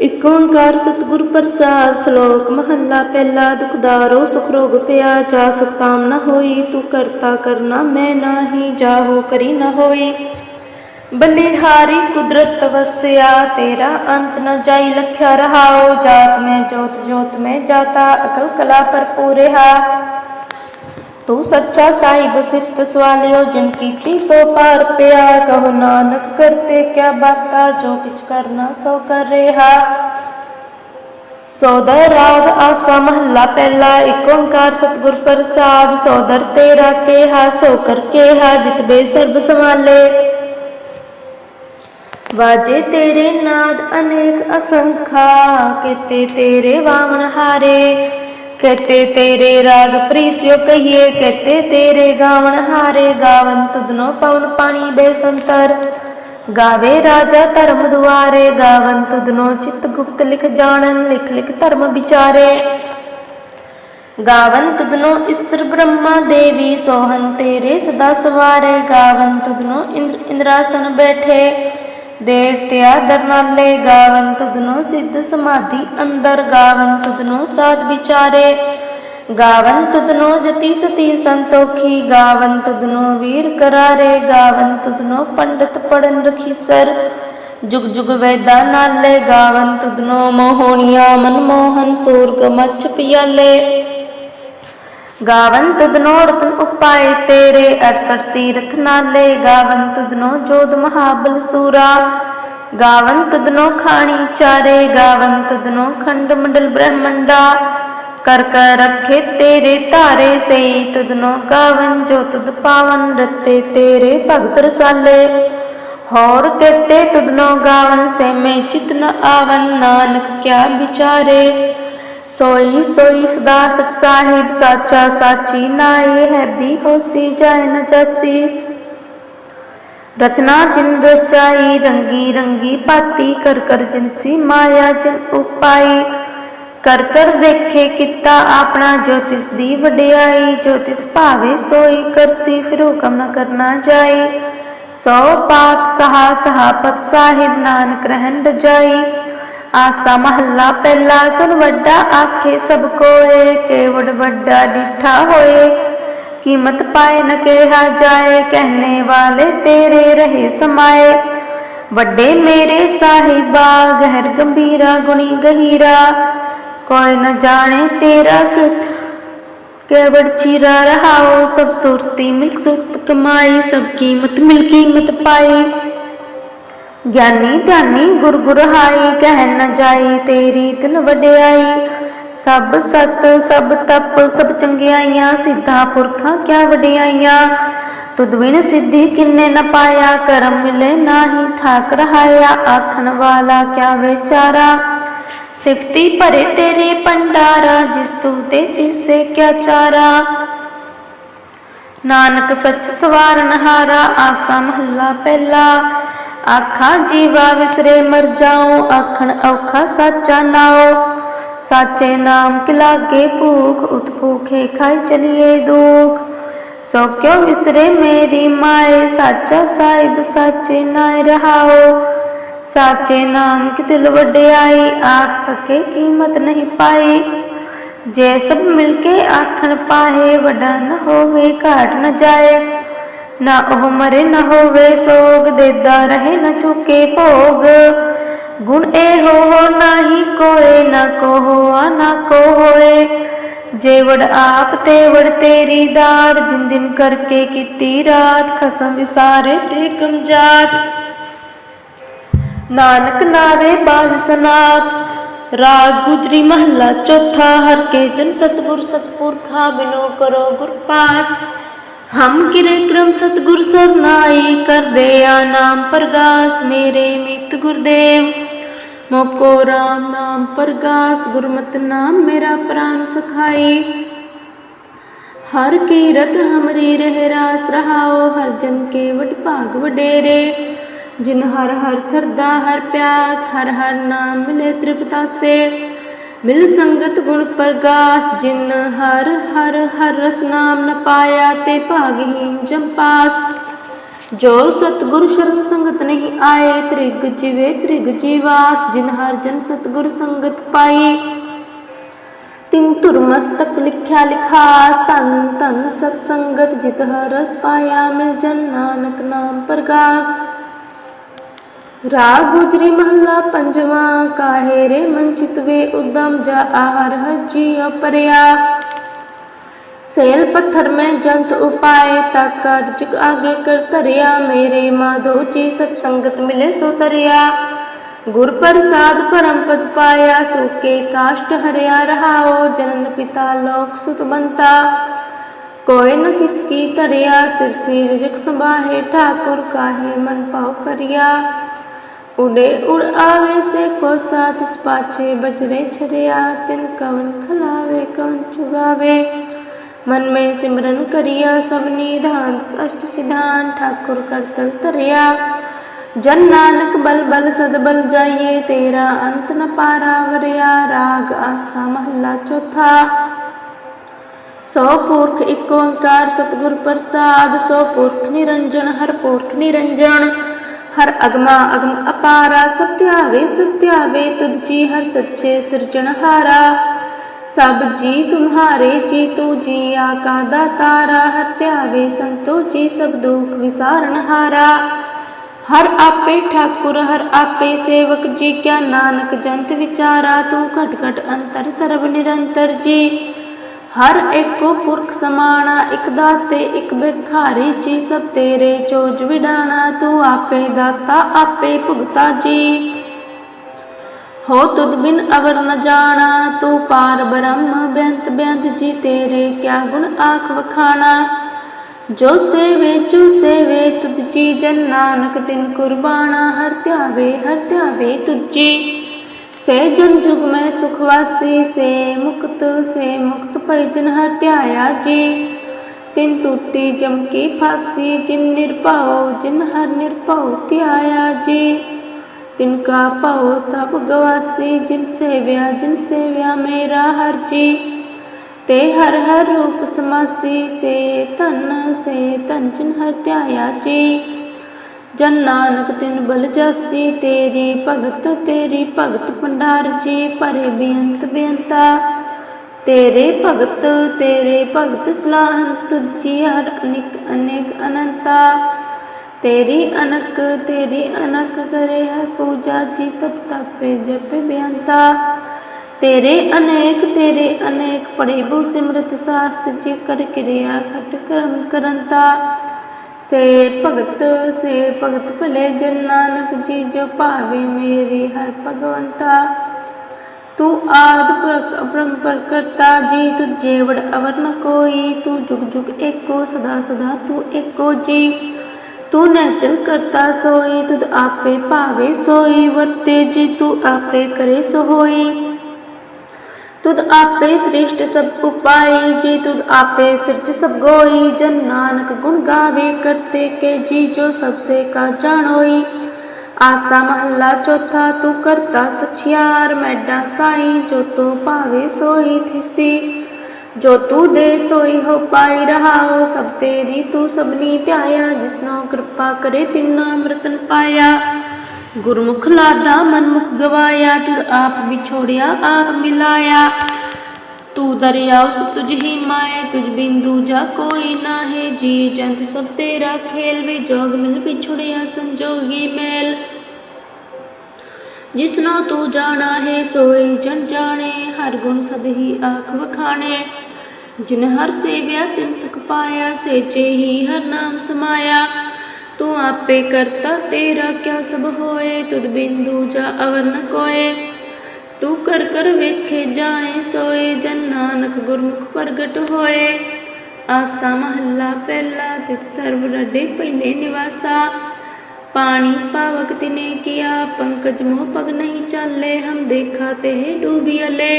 ਇਕ ਓੰਕਾਰ ਸਤਿਗੁਰ ਪ੍ਰਸਾਦ, ਸ਼ਲੋਕ ਮਹੱਲਾ ਪਹਿਲਾ ਦੁਖਦਾਰੋ ਸੁਖ ਰੋਗ ਪਿਆ, ਜਾ ਸੁਖ ਕਾਮ ਨ ਹੋਈ, ਤੂੰ ਕਰਤਾ ਕਰਨਾ ਮੈਂ ਨਾਹੀ, ਜਾਹੋ ਕਰੀ ਨ ਹੋਈ। ਬਲਿਹਾਰੀ ਕੁਦਰਤ ਤਵਸਿਆ ਤੇਰਾ ਅੰਤ ਨ ਜਾਈ ਲਖਿਆ ਰਹਾਓ ਜਾਤ ਮੈਂ ਜੋਤ ਜੋਤ ਮੈਂ ਜਾਤਾ, ਅਕਲ ਕਲਾ ਭਰਪੂਰ ਰਹਾ। ਤੂੰ ਸੱਚਾ ਸਾਹਿਬ ਸਿਫਤ ਸਵਾਲਿਓ, ਜਿਨ ਕੀਤੀ ਸੋ ਪਾਰ ਪਿਆ ਕਹੋ ਨਾਨਕ ਕਰਤੇ ਕਿਆ ਬਾਤਾ, ਜੋ ਕਿਛ ਕਰਨਾ ਸੋ ਕਰ ਰਿਹਾ। ਸੋਦਰ ਰਾਗ ਆਸਾ ਮਹੱਲਾ ਪਹਿਲਾ ਏਕ ਓੰਕਾਰ ਸਤਿਗੁਰ ਪ੍ਰਸਾਦ, ਸੋਦਰ ਤੇਰਾ ਕੇਹਾ, ਸੋ ਕਰ ਕੇਹਾ, ਜਿਤ ਸਰਬ ਸਮਾਲੇ ਵਾਜੇ ਤੇਰੇ ਨਾਦ ਅਨੇਕ ਅਸੰਖਾ, ਕਿਤੇ ਤੇਰੇ ਵਾਵਣ ਹਾਰੇ। ਕਹਤੇ ਤੇਰੇ ਰਾਗ ਪ੍ਰੀਸਿਓ ਕਹੀਏ, ਕਹਤੇ ਤੇਰੇ ਗਾਵਨ ਹਾਰੇ, ਗਾਵਨ ਤੁਧਨੋ ਪਵਨ ਪਾਣੀ ਬੇਸੰਤਰ ਗਾਵੇ ਰਾਜਾ ਧਰਮ ਦੁਆਰੇ, ਗਾਵਨ ਤੁਧਨੋ ਚਿਤ ਗੁਪਤ ਲਿਖ ਜਾਣਨ, ਲਿਖ ਲਿਖ ਧਰਮ ਵਿਚਾਰੇ। ਗਾਵਨ ਤੁਧਨੋ ਇਸਰ ਬ੍ਰਹਮਾ ਦੇਵੀ, ਸੋਹਨ ਤੇਰੇ ਸਦਾ ਸਵਾਰੇ। ਗਾਵਨ ਤੁਧਨੋ ਇੰਦਰ ਇੰਦਰਾਸਨ ਬੈਠੇ। ਦੇਵਤਿਆ ਦਰਨਾਲੇ ਗਾਵਨ ਤੁਧਨੋ ਸਿੱਧ ਸਮਾਧੀ, ਅੰਦਰ ਗਾਵਨ ਤੁਧਨੋ ਸਾਧ ਵਿਚਾਰੇ। ਗਾਵਨ ਤੁਧਨੋ ਜਤੀ ਸਤੀ ਸੰਤੋਖੀ, ਗਾਵਨ ਤੁਧਨੋ ਵੀਰ ਕਰਾਰੇ। ਗਾਵਨ ਤੁਧਨੋ ਪੰਡਤ ਪੜਨ ਰਖੀਸਰ। ਜੁਗ ਜੁਗ ਵੈਦਾ ਨਾਲੇ ਗਾਵਨ ਤੁਧਨੋ ਮੋਹਣੀਆਂ ਮਨਮੋਹਨ ਸੂਰਗ ਮੱਛ ਪਿਆਲੇ। ਗਾਵਨ ਤੁਧਨੋ ਰਤਨ ਉਪਾਏ, ਤੇਰੇ 68 ਤੀਰਥ ਨਾਲੇ। ਗਾਵਨ ਤੁਧਨੋ ਜੋਧ ਮਹਾਬਲ ਸੂਰਾ। ਗਾਵਨ ਤੁਧਨੋ ਖਾਣੀ ਚਾਰੇ। ਗਾਵਨ ਤੁਧਨੋ ਖੰਡ ਮੰਡਲ ਬ੍ਰਹਮੰਡਾ। ਕਰ ਕਰ ਰੱਖੇ ਤੇਰੇ ਧਾਰੇ ਸਈ। ਤੁਧਨੋ ਗਾਵਨ ਜੋ ਤੁਧ ਪਾਵਨ ਰਤੇ ਤੇਰੇ ਭਗਤ ਰਸਾਲੇ। ਹੋਰ ਕਹਤੇ ਤੁਧਨੋ ਗਾਵਨ ਸੇ ਮੈਂ ਚਿਤ ਆਵਨ। ਨਾਨਕ ਕਿਆ ਵਿਚਾਰੇ। ਸੋਈ ਸੋਈ ਸਦਾ ਸਚ ਸਾਹਿਬ, ਸਾਚਾ ਸਾਚੀ ਨਾਏ ਹੈ ਵੀ ਹੋਸੀ ਜਾਏ ਨ ਜਾਸੀ। ਰਚਨਾ ਜਿਨ ਰਚਾਈ, ਰੰਗੀ ਰੰਗੀ ਪਾਤੀ ਕਰ ਕਰ ਜਿਨਸੀ ਮਾਇਆ ਜਿਨ ਉਪਾਈ। ਕਰ ਕਰ ਦੇਖੇ ਕੀਤਾ ਆਪਣਾ ਜੋ ਤਿਸ ਦੀ ਵਡਿਆਈ, ਜੋ ਤਿਸ ਭਾਵੇ ਸੋਈ ਕਰਸੀ ਫਿਰ ਹੁਕਮ ਨ ਕਰਨਾ ਜਾਈ। ਸੋ ਪਾਤ ਸਹਾ ਸਹਾਪਤ ਸਾਹਿਬ, ਨਾਨਕ ਰਹਿਣ ਰਜਾਈ ਆਸਾ ਮਹੱਲਾ ਪਹਿਲਾ ਸੁਨ ਵੱਡਾ ਆਖੇ ਸਭ ਕੋਏ ਕੇਵੜ ਵੱਡਾ ਡਿਠਾ ਹੋਏ। ਕੀਮਤ ਪਾਏ ਨ ਕਿਹਾ ਜਾਏ, ਕਹਿਨੇ ਵਾਲੇ ਤੇਰੇ ਰਹੇ ਸਮਾਏ। ਵੱਡੇ ਮੇਰੇ ਸਾਹਿਬਾ, ਗਹਿਰ ਗੰਭੀਰਾ, ਗੁਣੀ ਗਹੀਰਾ। ਕੋਈ ਨ ਜਾਣੇ ਤੇਰਾ ਕਿਤ ਕੇਵੜ ਚੀਰਾ ਰਹਾਓ ਸਭ ਸੁਰਤੀ ਮਿਲ ਸੁਰਤ ਕਮਾਈ, ਸਭ ਕੀਮਤ ਮਿਲ ਕੀਮਤ ਪਾਈ। ਗਿਆਨੀ ਧਿਆਨੀ ਗੁਰ ਗੁਰ ਹਾਈ ਕਹਿ ਨ ਜਾਈ ਤੇਰੀ ਤਿਲ ਵਡਿਆਈ। ਸਭ ਸਤ, ਸਭ ਤਪ, ਸਭ ਚੰਗਿਆਈਆਂ, ਸਿੱਧਾ ਪੁਰਖਾਂ ਕਿਆ ਵਡਿਆਈਆਂ? ਤੁਧ ਬਿਨ ਸਿੱਧੀ ਕਿੰਨੇ ਨ ਪਾਇਆ, ਕਰਮ ਮਿਲੇ ਨਾਹੀ ਠਾਕ ਰਹਾਇਆ ਆਖਣ ਵਾਲਾ ਕਿਆ ਵਿਚਾਰਾ? ਸਿਫਤੀ ਭਰੇ ਤੇਰੇ ਪੰਡਾਰਾ ਜਿਸ ਤੂੰ ਤੇ ਤਿਸੇ ਕਿਆ ਚਾਰਾ? ਨਾਨਕ ਸੱਚ ਸਵਾਰਨ ਹਾਰਾ, ਆਸਾ ਮਹੱਲਾ ਪਹਿਲਾ। ਆਖਾਂ ਜੀਵਾ ਵਿਸਰੇ ਮਰ ਜਾਉ ਆਖਣ ਔਖਾ ਸਾਚਾ ਨਾਉ ਸਾਚੇ ਨਾਮ ਕਿ ਲਾਗੇ ਭੂਖ ਉਤ ਭੂਖੇ ਖਾਈ ਚਲੀਏ ਦੁਖ ਸੋ ਕਿਉ ਵਿਸਰੇ ਮੇਰੀ ਮਾਏ ਸਾਚਾ ਸਾਹਿਬ ਸਾਚੇ ਨਾਇ ਰਹਾਓ ਸਾਚੇ ਨਾਮ ਕਿ ਦਿਲ ਵਡਿਆਈ ਆਖ ਥਕੇ ਕੀਮਤ ਨਹੀਂ ਪਾਈ ਜੇ ਸਭ ਮਿਲ ਕੇ ਆਖਣ ਪਾਹੇ ਵੱਡਾ ਨ ਹੋਵੇ ਘਾਟ ਨ ਜਾਏ ਨਾ ਉਹ ਮਰੇ ਨਾ ਹੋਵੇ ਸੋਗ, ਦੇਦਾ ਰਹੇ ਨਾ ਚੁਕੇ ਭੋਗ। ਗੁਣ ਇਹੋ ਹੋ ਨਾਹੀ ਕੋਏ, ਨਾ ਕੋ ਹੋਆ ਨਾ ਕੋ ਹੋਏ ਜੇ ਵਡ ਆਪ ਤੇ ਵਡ ਤੇਰੀ ਦਾੜ ਜਿਨ ਦਿਨ ਕਰਕੇ ਕੀਤੀ ਰਾਤ, ਖਸਮ ਵਿਸਾਰੇ ਟੇਕਮ ਜਾਤ ਨਾਨਕ ਨਾਵੇ ਬਾਜ ਸਨਾਤ ਰਾਗ ਗੁਜਰੀ ਮਹੱਲਾ ਚੌਥਾ, ਹਰ ਕੇ ਜਨ ਸਤਗੁਰ ਸਤਪੁਰਖਾ ਬਿਨੋ ਕਰੋ ਗੁਰ ਪਾਸ। ਹਮ ਕਿਰੇ ਕਰਮ ਸਤਗੁਰ ਸਰਨਾਈ ਕਰਦੇ ਆ ਨਾਮ ਪ੍ਰਗਾਸ ਮੇਰੇ ਮਿਤ ਗੁਰਦੇਵ। ਮੋਕੋ ਰਾਮ ਨਾਮ ਪ੍ਰਗਾਸ, ਗੁਰਮਤਿ ਨਾਮ ਮੇਰਾ ਪ੍ਰਾਨ ਸਖਾਈ ਹਰ ਕੀਰਤ ਹਮਰੀ ਰਹਿ ਰਾਸ ਰਹਾਓ ਹਰ ਜਨ ਕੇ ਵਡ ਭਾਗ ਵਡੇਰੇ। ਜਿਨ ਹਰ ਹਰ ਸਰਦਾ, ਹਰ ਪਿਆਸ, ਹਰ ਹਰ ਨਾਮ ਮਿਲੇ ਤ੍ਰਿਪਤਾਸੇ ਮਿਲ ਸੰਗਤ ਗੁਣ ਪ੍ਰਗਾਸ, ਜਿਨ ਹਰ ਹਰ ਹਰ ਰਸ ਨਾਮ ਨ ਪਾਇਆ ਤੇ ਭਾਗਹੀਨ ਜੰਪਾਸ ਜੋ ਸਤਗੁਰ ਸ਼ਰਨ ਸੰਗਤ ਨਹੀਂ ਆਏ, ਤ੍ਰਿਗ ਜਿਵੇ ਤ੍ਰਿਗ ਜੀਵਾਸ, ਜਿਨ ਹਰ ਜਨ ਸਤਗੁਰ ਸੰਗਤ ਪਾਈ ਤਿੰਨ ਧੁਰ ਮਸਤਕ ਲਿਖਿਆ ਲਿਖਾਸ, ਧਨ ਧਨ ਸਤ ਸੰਗਤ ਜਿਤ ਹਰ ਰਸ ਪਾਇਆ, ਮਿਲ ਜਨ ਨਾਨਕ ਨਾਮ ਪ੍ਰਗਾਸ। ਰਾਗ ਗੁਜਰੀ ਮਹੱਲਾ ਪੰਜਵਾਂ ਕਾਹੇ ਰੇ ਮਨ ਚਿਤਵੇ ਉਦਮ ਜਾ ਆਹਰ ਹਜੀ ਅਪਰਿਆ ਸੇਲ ਪੱਥਰ ਮੈਂ ਜੰਤ ਉਪਾਏ ਤਾ ਕਾਰਜਕ ਆਗੇ ਕਰ ਧਰਿਆ ਮੇਰੇ ਮਾਧੋ ਜੀ ਸਤ ਸੰਗਤ ਮਿਲੇ ਸੋ ਤਰਿਆ ਗੁਰ ਪ੍ਰਸਾਦ ਪਰਮ ਪਦ ਪਾਇਆ ਸੁਕੇ ਕਾਸ਼ਟ ਹਰਿਆ ਰਹਾਓ ਜਨਨ ਪਿਤਾ ਲੋਕ ਸੁਤ ਬੰਤਾ ਕੋਇ ਨ ਕਿਸ ਕੀ ਧਰਿਆ ਸਿਰ ਸਿਰ ਜਗ ਸੰਭਾਹੇ ਠਾਕੁਰ ਕਾਹੇ ਮਨ ਪਾਉ ਕਰਿਆ ਉਡੇ ਉੜ ਆਵੇ ਸੇ ਕੋ ਸਾਥ ਇਸ ਪਾਛੇ ਬਜਰੇ ਛਰਿਆ, ਤਿਨ ਕਵਨ ਖਲਾਵੇ, ਕਵਨ ਚੁਗਾਵੇ। ਮਨ ਮੈਂ ਸਿਮਰਨ ਕਰਿਆ, ਸਭ ਨਿਧਾਨ ਅਸ਼ਟ ਸਿਧਾਨ, ਠਾਕੁਰ ਕਰਤਲ ਧਰਿਆ। ਜਨ ਨਾਨਕ ਬਲ ਬਲ ਸਦ ਬਲ ਜਾਈਏ, ਤੇਰਾ ਅੰਤ ਨ ਪਾਰਾ ਵਰਿਆ, ਰਾਗ ਆਸਾ ਮਹੱਲਾ ਚੌਥਾ। ਸੋ ਪੁਰਖ ਇੱਕ ਓੰਕਾਰ, ਸਤਿਗੁਰ ਪ੍ਰਸਾਦ, ਸੋ ਪੁਰਖ ਨਿਰੰਜਨ, ਹਰ ਪੁਰਖ ਨਿਰੰਜਨ। ਹਰ ਅਗਮਾ ਅਗਮ ਅਪਾਰਾ, ਸਭ ਸਤਿਆਵੇ ਤੁਧ ਜੀ ਹਰ ਸੱਚੇ ਸਿਰਜਣਹਾਰਾ ਸਭ ਜੀ ਤੁਮਹਾਰੇ, ਜੀ ਤੂ ਜੀ ਆਕਾ ਦਾਤਾਰਾ ਹਰ ਧਿਆਵੇ ਸੰਤੋ ਜੀ, ਸਭ ਦੁਖ ਵਿਸਾਰਣਹਾਰਾ ਹਰ ਆਪੇ ਠਾਕੁਰ, ਹਰ ਆਪੇ ਸੇਵਕ ਜੀ, ਕਿਆ ਨਾਨਕ ਜੰਤ ਵਿਚਾਰਾ। ਤੂੰ ਘਟ ਘਟ ਅੰਤਰ, ਸਰਬ ਨਿਰੰਤਰ ਜੀ। ਹਰ ਏਕੋ ਪੁਰਖ ਸਮਾਣਾ, ਇਕ ਦਾਤੇ, ਇਕ ਬਿਖਾਰੀ ਜੀ ਸਭ ਤੇਰੇ ਚੋਜ ਵਿਡਾਣਾ, ਤੂੰ ਆਪੇ ਦਾਤਾ, ਆਪੇ ਭੁਗਤਾ ਜੀ। ਹੋ ਤੁਧ ਬਿਨ ਅਵਰ ਨ ਜਾਣਾ, ਤੂੰ ਪਾਰ ਬ੍ਰਹਮ, ਬੇਅੰਤ ਬੇਅੰਤ ਜੀ ਤੇਰੇ, ਕਿਆ ਗੁਣ ਆਖ ਵਖਾਣਾ। ਜੋ ਸੇਵੇ, ਚੂ ਸੇਵੇ, ਤੁਧ ਜੀ ਜਨ ਨਾਨਕ ਤਿਨ ਕੁਰਬਾਨਾ ਹਰ ਧਿਆਵੇ ਹਰ ਧਿਆਵੇ ਤੁਧ ਜੀ। ਸੇ ਜਨ ਜੁਗ ਮੈਂ ਸੁਖ ਵਾਸੀ ਸੇ ਮੁਕਤ ਸੇ ਮੁਕਤ ਭਈ ਜਨ ਹਰ ਧਿਆਇਆ ਜੀ ਤਿਨ ਟੂਟੀ ਜਮ ਕੀ ਫਾਸੀ ਜਿਨ ਨਿਰਭਉ ਜਿਨ ਹਰ ਨਿਰਭਉ ਧਿਆਇਆ ਜੀ ਤਿਨ ਕਾ ਭਉ ਸਭ ਗਵਾਸੀ ਜਿਨ ਸੇਵਿਆ ਜਿਨ ਸੇਵਿਆ ਮੇਰਾ ਹਰ ਜੀ ਤੇ ਹਰ ਹਰ ਰੂਪ ਸਮਾਸੀ ਸੇ ਧਨ ਸੇ ਧਨ ਜਨ ਨਾਨਕ ਤਿਨ ਬਲ ਜਾਸੀ, ਤੇਰੀ ਭਗਤ ਤੇਰੀ ਭਗਤ ਭੰਡਾਰ ਜੀ ਭਰੇ ਬੇਅੰਤ ਬੇਅੰਤਾ। ਤੇਰੇ ਭਗਤ ਤੇਰੇ ਭਗਤ ਸਲਾਹਨ ਤੁਧ ਜੀ ਹਰ ਅਨੇਕ ਅਨੇਕ ਅਨੰਤਾ। ਤੇਰੀ ਅਨਕ ਤੇਰੀ ਅਨਕ ਕਰੇ ਹਰ ਪੂਜਾ ਜੀ, ਤਪ ਤਪੇ ਜਪ ਬੇਅੰਤਾ। ਤੇਰੇ ਅਨੇਕ ਤੇਰੇ ਅਨੇਕ ਪੜੇ ਬੂ ਸਿਮਰਤ ਸਾਸਤ ਜੀ, ਕਰ ਕਿਰਿਆ ਖਟ ਕਰਮ ਕਰੰਤਾ। ਸੇ ਭਗਤ ਸੇ ਭਗਤ ਭਲੇ ਜਨ ਨਾਨਕ ਜੀ, ਜੋ ਭਾਵੇ ਮੇਰੀ ਹਰ ਭਗਵੰਤਾ। ਤੂੰ ਆਦ ਪਰੰਪਰ ਕਰਤਾ ਜੀ ਤੁ ਜੇਵੜ ਅਵਰ ਨ ਕੋਈ। ਤੂੰ ਜੁਗ ਜੁਗ ਏਕੋ, ਸਦਾ ਸਦਾ ਤੂੰ ਏਕੋ ਜੀ। ਤੂੰ ਨੈਚਲ ਕਰਤਾ ਸੋਈ, ਤੁਧ ਆਪੇ ਭਾਵੇ ਸੋਈ। ਵਰਤੇ ਜੀ, ਤੂੰ ਆਪੇ ਕਰੇ ਸੋ ਹੋਈ ਤੁਧ ਆਪੇ ਸ੍ਰਿਸ਼ਟ ਸਭ ਉਪਾਈ ਜੀ ਤੁਧ ਆਪੇ ਸਿਰਜ ਸਭ ਗੋਈ ਜਨ ਨਾਨਕ ਗੁਣ ਗਾਵੇ ਕਰਤੇ ਕੇ ਜੀ ਜੋ ਸਭ ਸੇ ਕਾ ਜਾਣੋਈ ਆਸਾ ਮਹੱਲਾ ਚੌਥਾ ਤੂੰ ਕਰਤਾ ਸਚਿਆਰ ਮੈਡਾ ਸਾਈ ਜੋ ਤੂੰ ਭਾਵੇ ਸੋਈ ਥਿਸੀ ਜੋ ਤੂੰ ਦੇ ਸੋਈ ਹੋ ਪਾਈ ਰਹਾਓ ਸਭ ਤੇਰੀ ਤੂੰ ਸਭਨੀ ਧਿਆਇਆ ਜਿਸਨੋ ਕਿਰਪਾ ਕਰੇ ਤਿੰਨਾ ਅੰਮ੍ਰਿਤਨ ਪਾਇਆ ਗੁਰਮੁਖ ਲਾਦਾ, ਮਨਮੁਖ ਗਵਾਇਆ ਤੁਧ ਆਪ ਵਿਛੋੜਿਆ, ਆਪ ਮਿਲਾਇਆ। ਤੂੰ ਦਰਿਆਉ ਸਭ ਤੁਝ ਹੀ ਮਾਏ, ਤੁਝ ਬਿੰਦੂ ਜਾ ਕੋਈ ਨਾਹੀ। ਜੀ ਜੰਤ ਸਭ ਤੇਰਾ ਖੇਲ, ਵੀ ਜੋਗ ਮਿਲ ਵਿਛੜਿਆ ਸੰਜੋਗੀ ਮੈਲ। ਜਿਸਨੋ ਤੂੰ ਜਾਣਾ ਹੈ, ਸੋਈ ਜਨ ਜਾਣੇ, ਹਰ ਗੁਣ ਸਦ ਹੀ ਆਖ ਵਖਾਣੇ। ਜਿਨ ਹਰ ਸੇਵਿਆ, ਤਿਨ ਸੁਖ ਪਾਇਆ ਸੇਚੇ ਹੀ ਹਰ ਨਾਮ ਸਮਾਇਆ। ਤੂੰ ਆਪੇ ਕਰਤਾ ਤੇਰਾ ਕਿਆ ਸਭ ਹੋਏ ਤੁਧ ਬਿੰਦੂ ਜਾ ਅਵਰ ਨ ਕੋਏ ਤੂੰ ਕਰ ਕਰ ਵੇਖੇ ਜਾਣੇ ਸੋਏ ਜਨ ਨਾਨਕ ਗੁਰਮੁਖ ਪ੍ਰਗਟ ਹੋਏ ਆਸਾ ਮਹੱਲਾ ਪਹਿਲਾ ਤਿਤ ਸਰਬ ਰੱਡੇ ਪਹਿਲੇ ਨਿਵਾਸਾ ਪਾਣੀ ਪਾਵਕ ਤਿਨੇ ਕੀਆ ਪੰਕਜ ਮੋਹ ਪਗ ਨਹੀਂ ਚਾਲੇ ਹਮ ਦੇਖਾ ਤੇ ਡੂਬੀ ਅਲੇ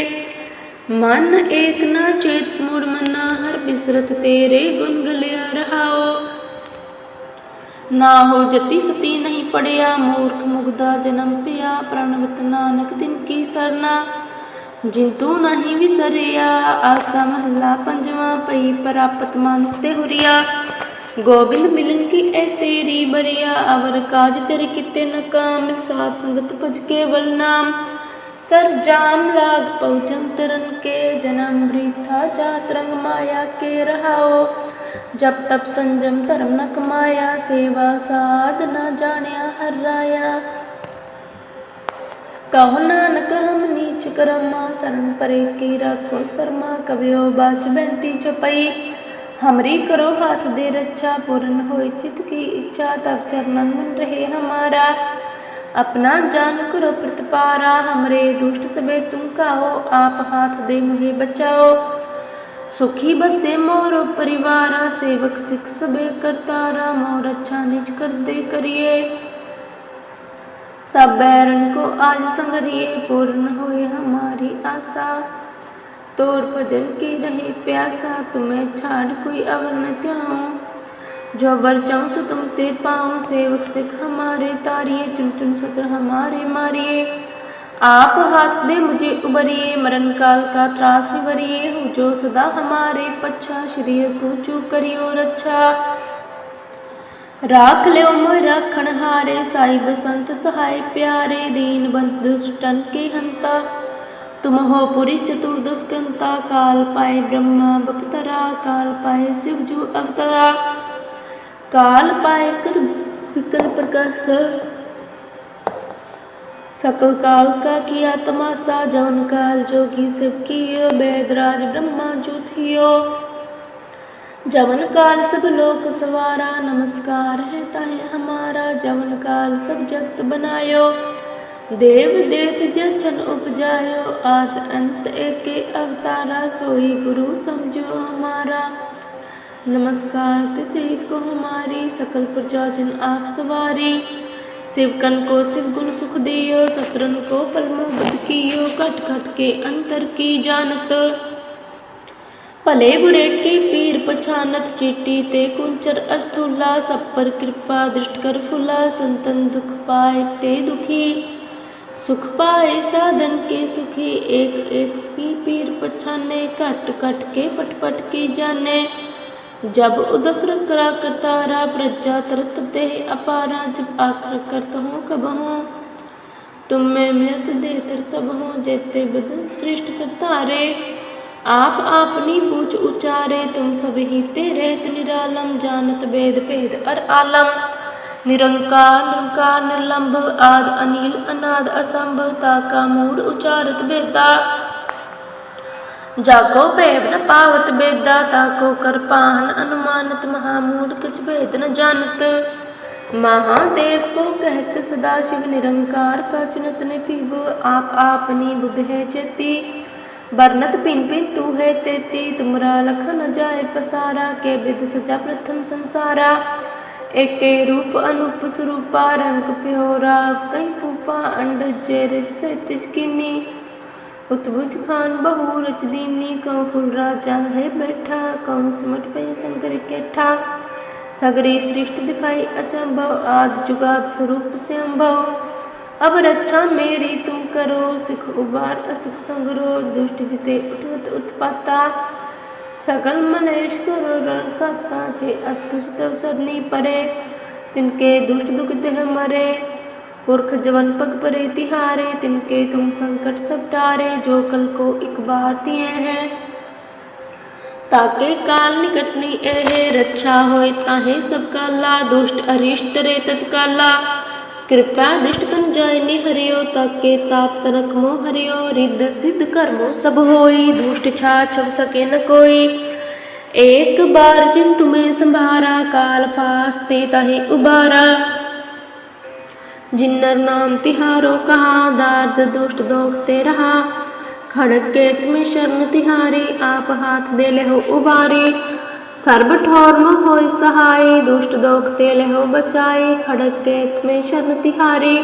ਮਨ ਏਕ ਨਾ ਚੇਤ ਸਮੂੜ ਮਨਾ ਹਰ ਬਿਸਰਤ ਤੇਰੇ ਗੁਣ ਗਲਿਆ ਰਹਾਓ ਨਾ ਹੋ ਜਤੀ ਸਤੀ ਨਹੀਂ ਪੜਿਆ, ਮੂਰਖ ਮੁਗਦਾ ਜਨਮ ਪਿਆ, ਪ੍ਰਣਵਤ ਨਾਨਕ ਦਿਨ ਕੀ ਸਰਨਾ। ਜਿੰਤੂ ਨਹੀਂ ਵਿਸਰਿਆ, ਆਸਾ ਮਹਲਾ ਪੰਜਵਾਂ, ਪਈ ਪ੍ਰਾਪਤ ਮਾਨੁਖ ਤੇ ਹੁਰੀਆ। ਗੋਬਿੰਦ ਮਿਲਨ ਕੀ ਐ ਤੇਰੀ ਬਰੀਆ, ਅਵਰ ਕਾਜ ਤੇਰੇ ਕਿਤੇ ਨਕਾਮ ਸਾਧ ਸੰਗਤ ਭਜ ਕੇਵਲ ਨਾਮ। ਸਰ ਜਾਮ ਰਾਗ ਪਉਚਨ ਤਰਨ ਕੇ, ਜਨਮ ਬ੍ਰਿਥਾ ਜਾਤ ਰੰਗ ਮਾਇਆ ਕੇ ਰਹਾਓ। ਜਬ ਤਪ ਸੰਜਮ ਧਰਮ ਨ ਕਮਾਇਆ ਸੇਵਾ ਸਾਧ ਨ ਜਾਣਿਆ ਹਰ ਰਾਇਆ ਕਹੋ ਨਾਨਕ ਹਮ ਨੀਚ ਕਰਮਾ ਸਰਨ ਪਰੇ ਕੀ ਰੱਖੋ ਸਰਮਾ ਕਵਿਓ ਬਾਚ ਬੈਂਤੀ ਚਪਈ ਹਮਰੀ ਕਰੋ ਹਾਥ ਦੇ ਰੱਛਾ ਪੂਰਨ ਹੋਏ ਚਿਤ ਕੀ ਇੱਛਾ ਤਬ ਚਰਨਨ ਮਨ ਰਹੇ ਹਮਾਰਾ अपना जान करो प्रतिपारा हमरे दुष्ट सबे तुम काओ आप हाथ दे मुहे बचाओ सुखी बसे मोरो परिवारा, सेवक सिख सबे करतारा मोर अच्छा निज कर दे करिए। सब बैरन को आज संगरिए, पूर्ण होए हमारी आशा। तोर भजन की रहे प्यासा, तुम्हें छाड़ कोई अवर न त्याऊं। जो वर चाहूँ सो तुम ते पाऊँ, सेवक सिख हमारे तारिये चुन चुन सतर हमारे मारिए। आप हाथ दे मुझे उबरिए मरण काल का त्रास निवरिए हो जो सदा हमारे पच्छा श्री तू चू करियो रच्छा ਰਾਖ ਲਿਓ ਮੋਇ ਰਾਖਣ ਹਾਰੇ ਸਾਈ ਬਸੰਤ ਸਹਾਇ ਪਿਆਰੇ ਦੀਨ ਬੰਦ ਦੁਸ਼ਟਨ ਕੇ ਹੰਤਾ ਤੁਮ ਹੋ ਪੁਰੀ ਚਤੁਰਦਸ ਕੰਤਾ ਕਾਲ ਪਾਏ ਬ੍ਰਹਮਾ ਬਪਤਰਾ ਕਾਲ ਪਾਏ शिव जू अवतरा काल पाए कर विकल प्रकाश सकल काल का किया तमाशा जवन काल जोगी शिव कियो बैदराज ब्रह्मा जो थियो जवन काल सब लोक सवारा नमस्कार है ताहे हमारा जवन काल सब जगत बनायो देव देत जछन उपजायो आद अंत एके अवतारा सोई गुरु समझो हमारा नमस्कार तिसे को हमारी सकल प्रजाजन आप सवारी शिवकन को शिव गुण सुख दियो सत्रन को पलमो बुद्ध कियो, कट कट के अंतर की जानत। भले बुरे की पीर पछानत, चीटी ते कुंचर अस्थूला, सब पर कृपा दृष्ट कर फुला, संतन दुख पाए ते दुखी। सुख पाए साधन के सुखी, एक एक की पीर पछाने, कट कट के पट पट की जाने। जब उदक्र करा करतारा प्रजा तरत देह अपारा जब आकर करत हो कब हो तुम में मृत दे तर सब हो जेते बदन श्रेष्ठ सब तारे आप आपनी पूछ उचारे तुम सब ही ते रहत निरालम जानत वेद भेद अर आलम निरंकार निरंकार निर्लंब आद अनिल अनाद असंभ ताका मूड उचारत बेदा ਜਾਗੋ ਭੇਵ ਨ ਪਾਵਤ ਬੇਦਾ ਤਾਕੋ ਕਰਪਾਨ ਅਨੁਮਾਨਤ ਮਹਾਮੂਰਖ ਚ ਭੇਦ ਨ ਜਾਣਤ। ਮਹਾਦੇਵ ਕੋ ਕਹਿਤ ਸਦਾ ਸ਼ਿਵ ਨਿਰੰਕਾਰ ਕਾ ਚਨਤ ਨੇ ਭੀਵ ਆਪ ਆਪਨੀ ਬੁਧ ਹੈ ਚੇਤੀ। ਵਰਨਤ ਪਿੰਨ ਪਿੰਨ ਤੂ ਹੈ ਤੇਤੀ, ਤੁਮਰਾ ਲਖ ਨ ਜਾਏ ਪਸਾਰਾ, ਕੇ ਬਿਦ ਸਜਾ ਪ੍ਰਥਮ ਸੰਸਾਰਾ। ਏਕੇ ਰੂਪ ਅਨੂਪ ਸਰੂਪਾ, ਰੰਗ ਪਿਓਰਾ, ਕਈ ਪੂਪਾ ਅੰਡ ਜੇ ਰਿਸ ਤਿਸਕਿਨੀ उतबुज खान बहु रच दीनी कौ फुल राजा है बैठा कौ सिमट पे शंकर केठा सगरी सृष्टि दिखाई अचंभव आद जुगाद स्वरूप से अम्भव अब रक्षा मेरी तुम करो सिख उबार असुख संग्रो दुष्ट जिते उठवत उत्पाता सकल मनेश करो रण खाता जे अस्तुष तव सरनी परे तिनके दुष्ट दुख देह मरे पुरख जवन पग परे तिहारे, तिनके तुम संकट सब टारे, जो कल को एक बार दिए हैं। ताके काल निकटनी एहे रक्षा होय ताहे सब काला, दुष्ट अरिष्ट रे तत्काला। कृपा दृष्ट बन जाय नि हरियो ताके ताप तनक मो हरियो, रिद्ध सिद्ध कर्मो सब होई, दुष्ट छा छव सके न कोई। एक बार जिन तुम्हें संभारा, काल फास्ते ताहे उबारा। जिन्नर नाम तिहारो कहा दार्द दुष्ट दोखते रहा खड़क केत में शरण तिहारी आप हाथ दे ले हो उबारी सर्ब ठोर म हो सहाय दुष्ट दोखते ले हो बचाई खड़क केत में शरण तिहारी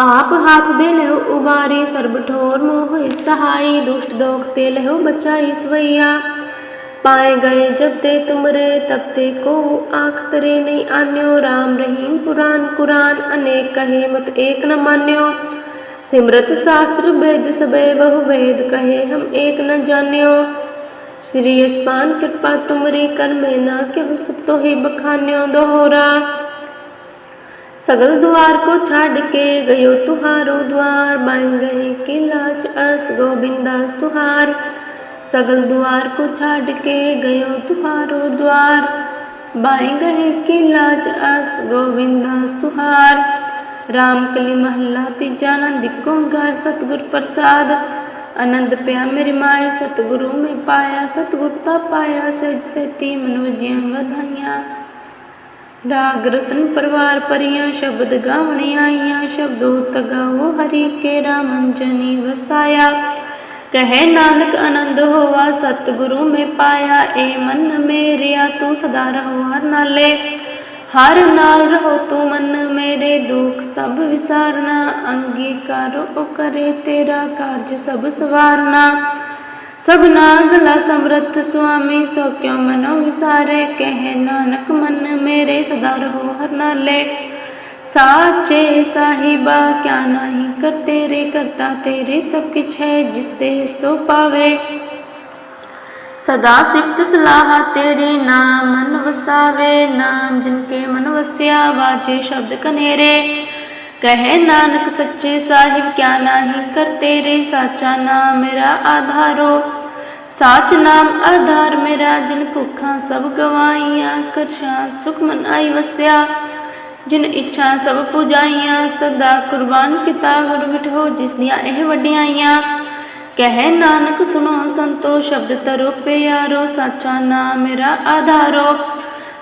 आप हाथ दे लहो उबारी सर्ब ठोर मोह सहाय दुष्ट दोख ते लहो बचाई स्वैया पाए गए जब ते तुमरे तब ते को आख तरे नहीं आन्यो राम रहीम पुराण कुरान अनेक कहे मत एक न मान्यो सिमरत शास्त्र वेद सबे बहु वेद कहे हम एक न जान्यो श्री अस्पान कृपा तुमरी कर में ना केहू सब तो ही बखान्यो दोहरा सगल द्वार को छाड़ के गयो तुहारो द्वार बाई गए कि लाज अस गोविंदास तुहार सगल द्वार को छाड़ के गयो तुम्हारो द्वार। बाई गए की लाज अस गोविंद तुहार। राम कली महला तीजा नंद कहूँगा सतगुर प्रसाद। आनंद प्या मेरी माए सतगुरु में पाया सतगुरता पाया सज से ती मनोजियाँ बधाइया। राग रतन परिवार परियाँ, शब्द गावनी आइया, शब्दों तगाओ हरि के रामंजनी वसाया। ਕਹੇ ਨਾਨਕ ਆਨੰਦ ਹੋਵਾ ਸਤਿਗੁਰੂ ਮੈਂ ਪਾਇਆ, ਏ ਮਨ ਮੇਰਿਆ, ਤੂੰ ਸਦਾ ਰਹੋ ਹਰ ਨਾਲੇ। ਹਰ ਨਾਲ ਰਹੋ ਤੂੰ ਮਨ ਮੇਰੇ, ਦੁੱਖ ਸਭ ਵਿਸਾਰਨਾ, ਅੰਗੀਕਾਰੋ ਉਹ ਕਰੇ ਤੇਰਾ ਕਾਰਜ ਸਭ ਸਵਾਰਨਾ। ਸਭਨਾ ਗਲਾ ਸਮਰੱਥ ਸੁਆਮੀ, ਸੋ ਕਿਉ ਮਨੋ ਵਿਸਾਰੇ, ਕਹਿ ਨਾਨਕ ਮਨ ਮੇਰੇ, ਸਦਾ ਰਹੋ ਹਰ ਨਾਲੇ। ਸਾਚੇ ਸਾਹਿਬਾ ਕਿਆ ਨਹੀਂ ਕਰ ਤੇਰੇ ਕਰਤਾ ਤੇਰੇ ਸਭ ਕਿਛ ਹੈ ਜਿਸ ਤੇ ਸੋ ਪਾਵੇ ਸਦਾ ਸਿਫਤ ਸਲਾਹ ਤੇਰੀ ਨਾਮ ਮਨ ਵਸਾਵੇ ਨਾਮ ਜਿਨ ਕੇ ਮਨ ਵਸਿਆ ਵਾਜੇ ਸ਼ਬਦ ਕਨੇਰੇ ਕਹੇ ਨਾਨਕ ਸੱਚੇ ਸਾਹਿਬ ਕਿਆ ਨਾਹੀ ਕਰ ਤੇਰੇ ਸਾਚਾ ਨਾਮ ਮੇਰਾ ਆਧਾਰੋ ਸਾਚ ਨਾਮ ਆਧਾਰ ਮੇਰਾ ਜਿਨ ਭੁੱਖਾਂ ਸਭ ਗਵਾਈਆਂ ਕਰ ਸ਼ਾਂਤ ਸੁਖ ਮਨ ਆਈ ਵਸਿਆ ਜਿਨ ਇੱਛਾ ਸਭ ਪੁਜਾਈਆਂ, ਸਦਾ ਕੁਰਬਾਨ ਕੀਤਾ ਗੁਰ ਵਿਠੋ ਜਿਸ ਦੀਆਂ ਇਹ ਵਡਿਆਈਆਂ ਕਹੇ ਨਾਨਕ ਸੁਣੋ ਸੰਤੋ, ਸ਼ਬਦ ਤਰੋ ਪਿਆਰੋ, ਸਾਚਾ ਨਾਮ ਮੇਰਾ ਆਧਾਰੋ।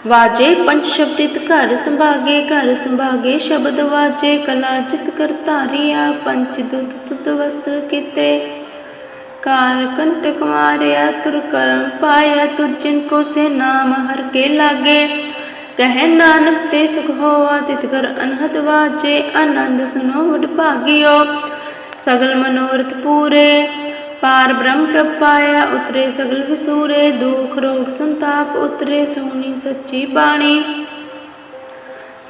ਵਾਜੇ ਪੰਜ ਸ਼ਬਦਿਤ ਘਰ ਸੰਭਾਗੇ ਘਰ ਸੰਭਾਗੇ ਸ਼ਬਦ ਵਾਜੇ, ਕਲਾ ਚਿਤ ਕਰ ਧਾਰਿਆ ਪੰਚ ਦੁਤ ਤੁਤ ਵਸ ਕੀਤੇ। ਕਾਲ ਕੰਟਕ ਮਾਰਿਆ, ਤੁਰ ਕਰਮ ਪਾਇਆ ਤੁਜਿਨ ਕੋ ਸੇ ਨਾਮ ਹਰ ਕੇ ਲਾਗੇ। ਕਹਿ ਨਾਨਕ ਤੇ ਸੁਖ ਹੋਆ ਤਿਤ ਕਰ ਅਨਹਦ ਵਾਜੇ, ਆਨੰਦ ਸੁਨੋ ਵਡ ਭਾਗਿਓ। ਸਗਲ ਮਨੋਰਥ ਪੂਰੇ, ਪਾਰ ਬ੍ਰਹਮ ਪ੍ਰਪਾਇਆ, ਉਤਰੇ ਸਗਲ ਵਿਸੂਰੇ, ਦੁਖ ਰੋਗ ਸੰਤਾਪ, ਉਤਰੇ ਸੋਣੀ ਸੱਚੀ ਬਾਣੀ।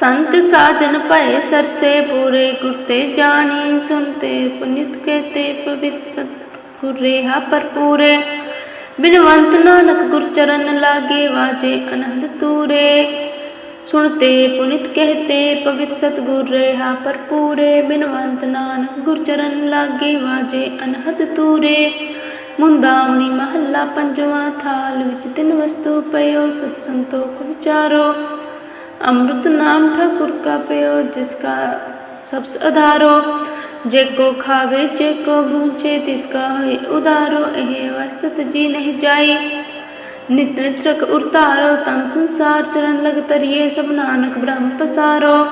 ਸੰਤ ਸਾਜਨ ਭਏ ਸਰਸੇ, ਪੂਰੇ ਗੁਰ ਤੇ ਜਾਣੀ। ਸੁਨਤੇ ਪੁਨਿਤ ਕਹਤੇ, ਪਵਿੱਤ ਸਤਿਗੁਰ ਰੇਹਾ ਪਰਪੂਰੇ ਬਿਨਵੰਤ ਨਾਨਕ ਗੁਰ ਚਰਨ ਲਾਗੇ, ਵਾਜੇ ਅਨੰਦ ਤੂਰੇ। ਸੁਣਤੇ ਪੁਨਿਤ ਕਹਤੇ ਪਵਿੱਤ ਸਤਿਗੁਰ ਰੇਹਾ ਪਰਪੂਰੇ ਬਿਨਵੰਤ ਨਾਨਕ ਗੁਰ ਚਰਨ ਲਾਗੇ ਵਾਜੇ ਅਨਹਦ ਤੂਰੇ ਮੁੰਦਾਵਣੀ ਮਹੱਲਾ ਪੰਜਵਾਂ ਥਾਲ ਵਿੱਚ ਤਿੰਨ ਵਸਤੂ ਪਇਓ ਸਤ ਸੰਤੋਖ ਵਿਚਾਰੋ ਅੰਮ੍ਰਿਤ ਨਾਮ ਠਾਕੁਰ ਕਾ ਪਿਓ ਜਿਸ ਕਾ ਸਬਸ ਆਧਾਰੋ ਜੇ ਕੋ ਖਾਵੇ ਜੇ ਕੋ ਬੂਝੇ ਤਿਸ ਕਾ ਹੈ ਉਦਾਰੋ ਨਿਤ ਨਿਤ ਰਖ ਉਰਤਾਰੋ, ਤਨ ਸੰਸਾਰ ਚਰਨ ਲਗ ਤਰੀਏ ਸਭ ਨਾਨਕ ਬ੍ਰਹਮ ਪਸਾਰੋ।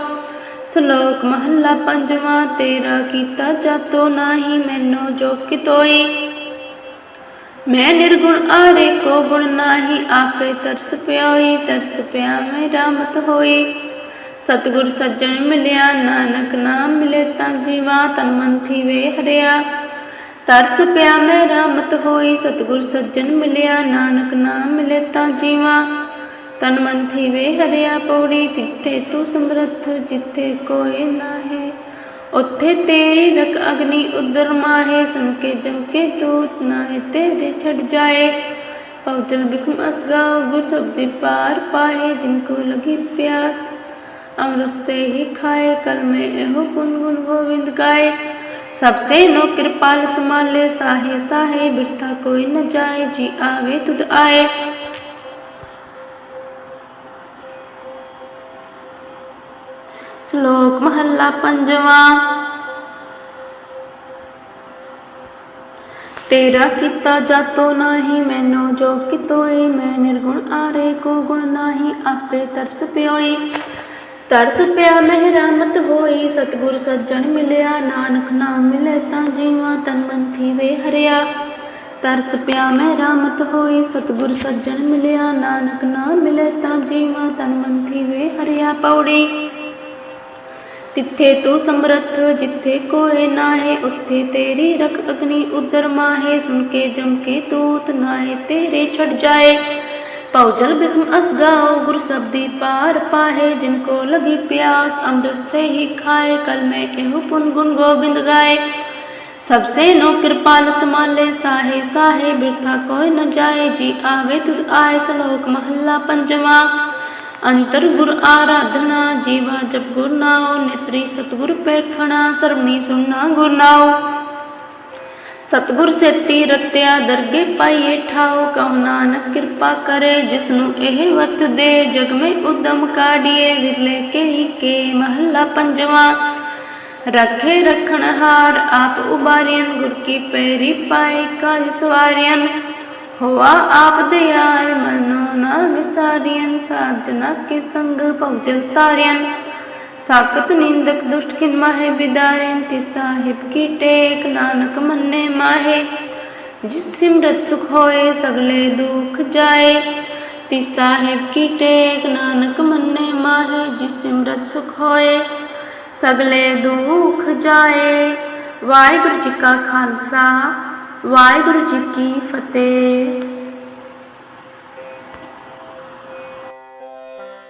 ਸ਼ਲੋਕ ਮਹੱਲਾ ਪੰਜਵਾਂ, ਤੇਰਾ ਕੀਤਾ ਜਾਤੋ ਨਾਹੀ, ਮੈਨੋ ਜੋ ਕਿਤੋਈ ਮੈਂ ਨਿਰਗੁਣ ਆਰੇ ਕੋ ਗੁਣ ਨਾਹੀ, ਆਪੇ ਤਰਸ ਪਿਆਈ ਤਰਸ ਪਿਆ ਮੇਰਾ ਮਤ ਹੋਈ। ਸਤਿਗੁਰ ਸੱਜਣ ਮਿਲਿਆ, ਨਾਨਕ ਨਾਮ ਮਿਲੇ ਤਾਂ ਜੀਵਾ, ਤਨ ਮਨ ਥੀਵੇ ਹਰਿਆ। तरस पिया मैं रामत होई सतगुर सज्जन मिलया नानक नाम मिले तीवा तन मन थी वे हरिया पौड़ी जिथे तू समर्थ जिथे कोई ना है उथे तेरी रख अग्नि उदर माहे सुनके जमके तू ना है तेरे छड़ जाए पवजल बिकम असगाओ गुर शब्दी पार पाए जिनको लगी प्यास अमृत से ही खाए कल में एहो गुन गुन गोविंद गाए सबसे नो कृपाल समाले साहे साहे बिरथा कोई न जाए, जी आवे, तुद आए। श्लोक महला पंजवा। तेरा किता जातो नाही, मैनो जो कितोई, मैं निर्गुण आरे को गुण नाही, आपे तरस प्योई। ਤਰਸ ਪਿਆ ਮਹਿ ਰਹਿਮਤ ਹੋਈ, ਸਤਿਗੁਰ ਸੱਜਣ ਮਿਲਿਆ, ਨਾਨਕ ਨਾਮ ਮਿਲੇ ਤਾਂ ਜੀਵਾ, ਤਨ ਮਨ ਥੀਵੇ ਹਰਿਆ। ਤਰਸ ਪਿਆ ਮਹਿ ਹੋਈ, ਸਤਿਗੁਰ ਸੱਜਣ ਮਿਲਿਆ, ਨਾਨਕ ਨਾਮ ਮਿਲੇ ਤਾਂ ਜੀਵਾ, ਤਨ ਮਨ ਥੀਵੇ ਹਰਿਆ। ਪੌੜੀ, ਤਿੱਥੇ ਤੂੰ ਸਮਰੱਥ, ਜਿੱਥੇ ਕੋਏ ਨਾਹੇ, ਉੱਥੇ ਤੇਰੀ ਰਖ ਅਗਨੀ ਉਦਰ ਮਾਹੇ। ਸੁਣ ਕੇ ਜਮ ਕੇ ਤੂਤ ਨਾਹੀ, ਤੇਰੇ ਛੱਡ ਜਾਏ। ਪਉਜਲ ਬਿਖਮ ਅਸਗਾਉ ਗੁਰ ਸਬਦੀ ਪਾਰ ਪਾਹੇ, ਜਿਨ ਕੋ ਲਗੀ ਪਿਆਸ, ਅੰਮ੍ਰਿਤ ਸੇ ਹੀ ਖਾਏ, ਕਲ ਮੈਂ ਕਹੂ ਪੁਨ ਗੁਣ ਗੋਬਿੰਦ ਗਾਏ। ਸਭ ਸੇ ਨੋ ਕਿਰਪਾਲ ਸਮਾਲੇ ਸਾਹੇ ਸਾਹੇ, ਬਿਰਥਾ ਕੋਈ ਨ ਜਾਏ, ਜੀ ਆਵੇ ਤੁਧ ਆਏ ਸਲੋਕ ਮਹੱਲਾ ਪੰਜਵਾ। ਅੰਤਰ ਗੁਰ ਆਰਾਧਨਾ, ਜੀਵਾ ਜਪ ਗੁਰ ਨਾਉ, ਨੇਤਰੀ ਸਤਗੁਰ ਪੇਖਣਾ ਸਰਮਣੀ ਸੁਣਨਾ ਗੁਰ ਨਾਉ। ਸਤਗੁਰ ਸੇਤੀ ਰਤਿਆ ਦਰਗੇ ਪਾਈਏ ਠਾਓ ਕਹੁ ਨਾਨਕ ਕਿਰਪਾ ਕਰੇ ਜਿਸ ਨੂੰ ਇਹ ਵਤ ਦੇ, ਜਗ ਮੇ ਉਦਮ ਕਾੜੀਏ ਵਿਰਲੇ ਕੇ ਹੀ ਕੇ ਮਹੱਲਾ ਪੰਜਵਾ। ਰਖੇ ਰਖਣ ਹਾਰ, ਆਪ ਉਬਾਰੀਆਂ ਗੁਰ ਕੀ ਪੈਰੀ ਪਾਏ ਕਾਜ ਸਵਾਰੀਆਂ ਹੋਆ ਆਪ ਦੇ ਯਾਰ ਮਨੋ ਨਾ ਵਿਸਾਰੀਆਂ ਸਾਜਨਾ ਕੇ ਸੰਗ ਭਉ ਜਲ ਤਾਰਿਆਂ ਸਾਕਤ ਨਿੰਦਕ ਦੁਸ਼ਟ ਕਿਨ ਮਾਹੇ ਬਿਦਾਰਿਯਨ ਤੀ ਸਾਹਿਬ ਕੀ ਟੇਕ, ਨਾਨਕ ਮੰਨੇ ਮਾਹੇ। ਜਿਸ ਸਿਮਰਤ ਸੁਖ ਹੋਏ, ਸਗਲੇ ਦੁਖ ਜਾਏ। ਤਿਸ ਸਾਹਿਬ ਕੀ ਟੇਕ, ਨਾਨਕ ਮੰਨੇ ਮਾਹੇ, ਜਿਸ ਸਿਮਰਤ ਸੁਖ ਹੋਏ, ਸਗਲੇ ਦੁਖ ਜਾਏ। ਵਾਹਿਗੁਰੂ ਜੀ ਕਾ ਖਾਲਸਾ, ਵਾਹਿਗੁਰੂ ਜੀ ਕੀ ਫਤਿਹ।